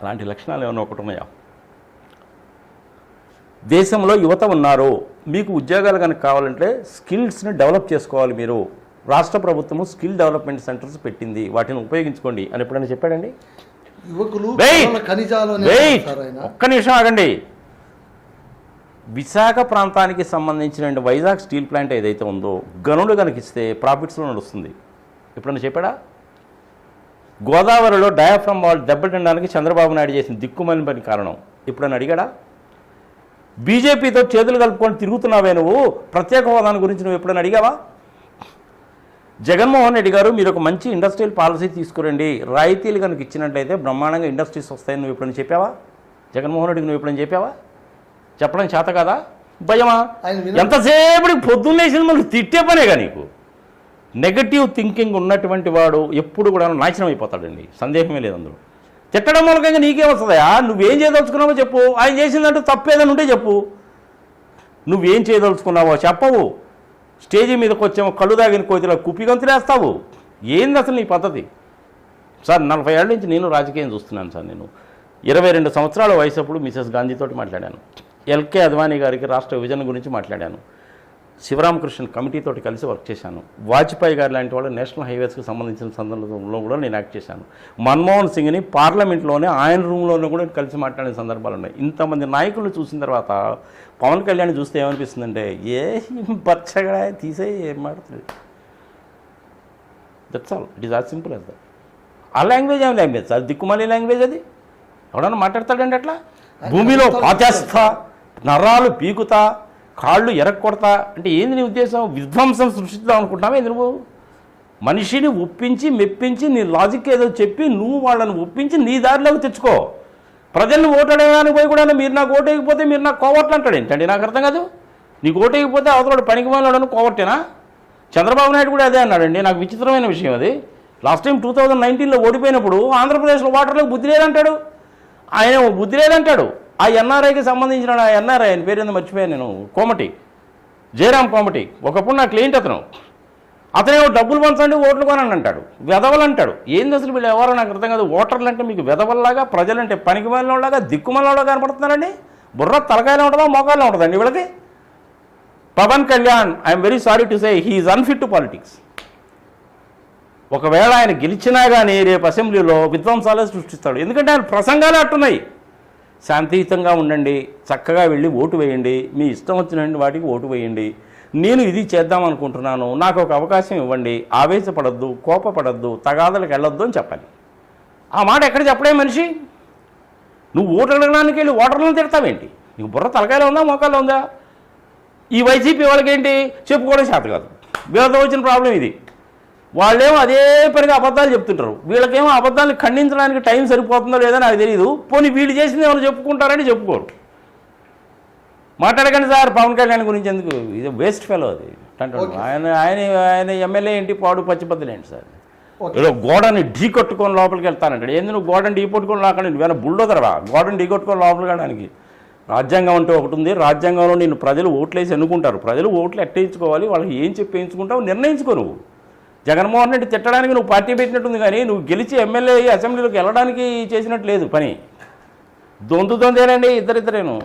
అలాంటి లక్షణాలు ఏమైనా ఒకటి ఉన్నాయా? దేశంలో యువత ఉన్నారు. మీకు ఉద్యోగాలు కనుక కావాలంటే స్కిల్స్ని డెవలప్ చేసుకోవాలి మీరు. రాష్ట్ర ప్రభుత్వము స్కిల్ డెవలప్మెంట్ సెంటర్స్ పెట్టింది. వాటిని ఉపయోగించుకోండి అని ఎప్పుడైనా చెప్పాడండి? యువకులు ఒక్క నిమిషం ఆగండి. విశాఖ ప్రాంతానికి సంబంధించిన వైజాగ్ స్టీల్ ప్లాంట్ ఏదైతే ఉందో గనుడు కనుక ఇస్తే ప్రాఫిట్స్లో నడుస్తుంది. ఎప్పుడన్నా చెప్పాడా? గోదావరిలో డయాఫ్రమ్ వాల్ దెబ్బతినడానికి చంద్రబాబు నాయుడు చేసిన దిక్కుమని పని కారణం. ఎప్పుడన్నా అడిగాడా? బీజేపీతో చేతులు కలుపుకొని తిరుగుతున్నావే నువ్వు? ప్రత్యేక హోదాని గురించి నువ్వు ఎప్పుడైనా అడిగావా? జగన్మోహన్ రెడ్డి గారు మీరు ఒక మంచి ఇండస్ట్రియల్ పాలసీ తీసుకురండి. రాయితీలు కనుక ఇచ్చినట్లయితే బ్రహ్మాండంగా ఇండస్ట్రీస్ వస్తాయని నువ్వు ఎప్పుడైనా చెప్పావా? జగన్మోహన్ రెడ్డికి నువ్వు ఎప్పుడైనా చెప్పావా? చెప్పడం చేత కదా? భయమా? ఎంతసేపటికి పొద్దున్నేసింది మనకు తిట్టే పనేగా నీకు? నెగటివ్ థింకింగ్ ఉన్నటువంటి వాడు ఎప్పుడు కూడా నాశనం అయిపోతాడండి. సందేహమే లేదు అందులో. తిట్టడం మూలకంగా నీకేం వస్తుందా? నువ్వేం చేయదలుచుకున్నావో చెప్పు. ఆయన చేసిందంటే తప్పేదని ఉంటే చెప్పు. నువ్వేం చేయదలుచుకున్నావో చెప్పవు. స్టేజీ మీదకి వచ్చేమో కళ్ళు దాగిన కోతిలో కుప్పి గంతులేస్తావు ఏంది అసలు నీ పద్ధతి? సార్ నలభై ఏళ్ళ నుంచి నేను రాజకీయం చూస్తున్నాను సార్ నేను. ఇరవై రెండు సంవత్సరాల వయసప్పుడు మిసెస్ గాంధీతో మాట్లాడాను. ఎల్కే అద్వానీ గారికి రాష్ట్ర విభజన గురించి మాట్లాడాను. శివరామకృష్ణ కమిటీతోటి కలిసి వర్క్ చేశాను. వాజ్పేయి గారు లాంటి వాళ్ళు నేషనల్ హైవేస్కి సంబంధించిన సందర్భంలో కూడా నేను యాక్ట్ చేశాను. మన్మోహన్ సింగ్ని పార్లమెంట్లోనే ఆయన రూమ్లోనే కూడా కలిసి మాట్లాడిన సందర్భాలు ఉన్నాయి. ఇంతమంది నాయకులు చూసిన తర్వాత పవన్ కళ్యాణ్ చూస్తే ఏమనిపిస్తుందంటే ఏ పచ్చగా తీసే ఏం మాడుతుంది that's all it is as simple that. ఆ లాంగ్వేజ్ ఏం లాంగ్వేజ్ సార్ దిక్కుమాలి లాంగ్వేజ్ అది? ఎవడన్నా మాట్లాడతాడండి అట్లా? భూమిలో పాతేస్తా నరాలు పీకుతా కాళ్ళు ఎరక్కొడతా అంటే ఏంది నీ ఉద్దేశం? విధ్వంసం సృష్టిద్దాం అనుకుంటున్నావా ఏంది నువ్వు? మనిషిని ఒప్పించి మెప్పించి నీ లాజిక్ ఏదో చెప్పి నువ్వు వాళ్ళని ఒప్పించి నీ దారిలోకి తెచ్చుకో. ప్రజల్ని ఓటడేదానికి పోయి కూడా మీరు నాకు ఓటేయకపోతే మీరు నాకు కోవట్లు అంటాడు ఏంటండి? నాకు అర్థం కాదు. నీకు ఓటేయకపోతే అవతల పనికి మాలను కోవట్టేనా చంద్రబాబు నాయుడు కూడా అదే అన్నాడండి. నాకు విచిత్రమైన విషయం అది. లాస్ట్ టైం టూ థౌజండ్ నైన్టీన్లో ఓడిపోయినప్పుడు ఆంధ్రప్రదేశ్లో వాటర్లో బుద్ధి లేదంటాడు. ఆయన బుద్ధి లేదంటాడు. ఆ ఎన్ఆర్ఐకి సంబంధించిన ఆ ఎన్ఆర్ఐ ఆయన పేరు ఏందో మర్చిపోయాను నేను? కోమటి. జయరాం కోమటి. ఒకప్పుడు నా క్లయింట్ అతను. అతనేమో డబ్బులు పంచండి ఓట్లు కొనండి అంటాడు. వెధవలు అంటాడు. ఏంది అసలు వీళ్ళు ఎవరో నాకు అర్థం కాదు. ఓటర్లు అంటే మీకు వెధవల్లాగా ప్రజలంటే పనికి వాళ్ళలాగా దిక్కుమల్లాగా కనపడుతున్నారండి? బుర్ర తలకాయలో ఉంటుందా మోకాల్లో ఉంటుందండి వీళ్ళకి? Pawan Kalyan I'm very sorry to say he is unfit to politics ఒకవేళ ఆయన గెలిచినా కానీ రేపు అసెంబ్లీలో విధ్వంసాలే సృష్టిస్తాడు. ఎందుకంటే ఆయన ప్రసంగాలే అట్టున్నాయి. శాంతియుతంగా ఉండండి చక్కగా వెళ్ళి ఓటు వేయండి మీ ఇష్టం వచ్చిన వాటికి ఓటు వేయండి. నేను ఇది చేద్దాం అనుకుంటున్నాను నాకు ఒక అవకాశం ఇవ్వండి ఆవేశపడద్దు కోపపడద్దు తగాదలకు వెళ్ళొద్దు అని చెప్పాలి. ఆ మాట ఎక్కడ చెప్పడే మనిషి? నువ్వు ఓటు అడగడానికి వెళ్ళి ఓటర్లను తిడతావేంటి? నీకు బుర్ర తలకాయలో ఉందా మోకాల్లో ఉందా? ఈ వైసీపీ వాళ్ళకేంటి? చెప్పుకోవడం చేత కాదు. వీళ్ళతో వచ్చిన ప్రాబ్లం ఇది. వాళ్ళేమో అదే పనిగా అబద్ధాలు చెప్తుంటారు. వీళ్ళకేమో అబద్ధాలను ఖండించడానికి టైం సరిపోతుందో లేదో నాకు తెలియదు పోనీ వీళ్ళు చేసింది ఏమైనా చెప్పుకుంటారని చెప్పుకోరు. మాట్లాడకండి సార్ పవన్ కళ్యాణ్ గురించి ఎందుకు? ఇది వేస్ట్ ఫెలో అది. ఆయన ఆయన ఆయన ఎమ్మెల్యే ఏంటి పాడు పచ్చిబద్దలు ఏంటి సార్. ఏదో గోడని ఢీ కొట్టుకొని లోపలికి వెళ్తానంటాడు. ఏంది నువ్వు గోడని ఢీ కొట్టుకొని లాకండి నువ్వేనా బుల్డోదరవా గోడని ఢీ కొట్టుకొని లోపలికి వెళ్ళడానికి రాజ్యాంగం అంటే ఒకటి ఉంది. రాజ్యాంగంలో నిన్ను ప్రజలు ఓట్లేసి ఎన్నుకుంటారు. ప్రజలు ఓట్లు ఎట్టేయించుకోవాలి వాళ్ళకి ఏం చెప్పి వేయించుకుంటావు? నిర్ణయించుకో నువ్వు. జగన్మోహన్ రెడ్డి తిట్టడానికి నువ్వు పార్టీ పెట్టినట్టుంది కానీ నువ్వు గెలిచి ఎమ్మెల్యే అసెంబ్లీలోకి వెళ్ళడానికి చేసినట్టు లేదు పని. దొందు దొందేనండి ఇద్దరిద్దరేను.